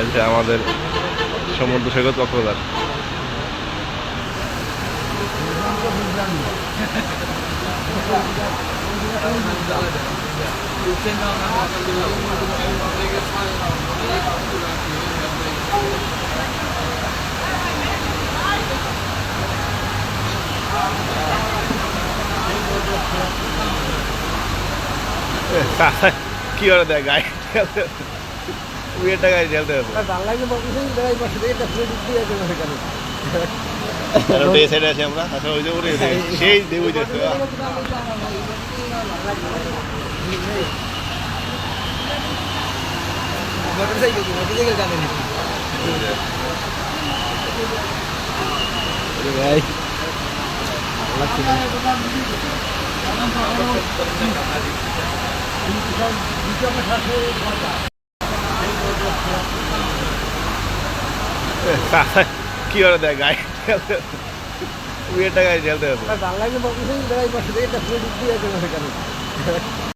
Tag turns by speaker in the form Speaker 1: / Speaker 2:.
Speaker 1: এই যে আমাদের সমুদ্র সৈকত কক্সবাজার। কি দেয় গাড়ি উইয়ের টাকায় ঠেলতে হবে আর ওটা এই সাইডে আছি আমরা আসলে ওই যে উড়ে সেই দেবই যাচ্ছে
Speaker 2: ভাই।
Speaker 1: কি করে দেয় ঠেলতে উইয়ের টাকায় ঠেলতে হবে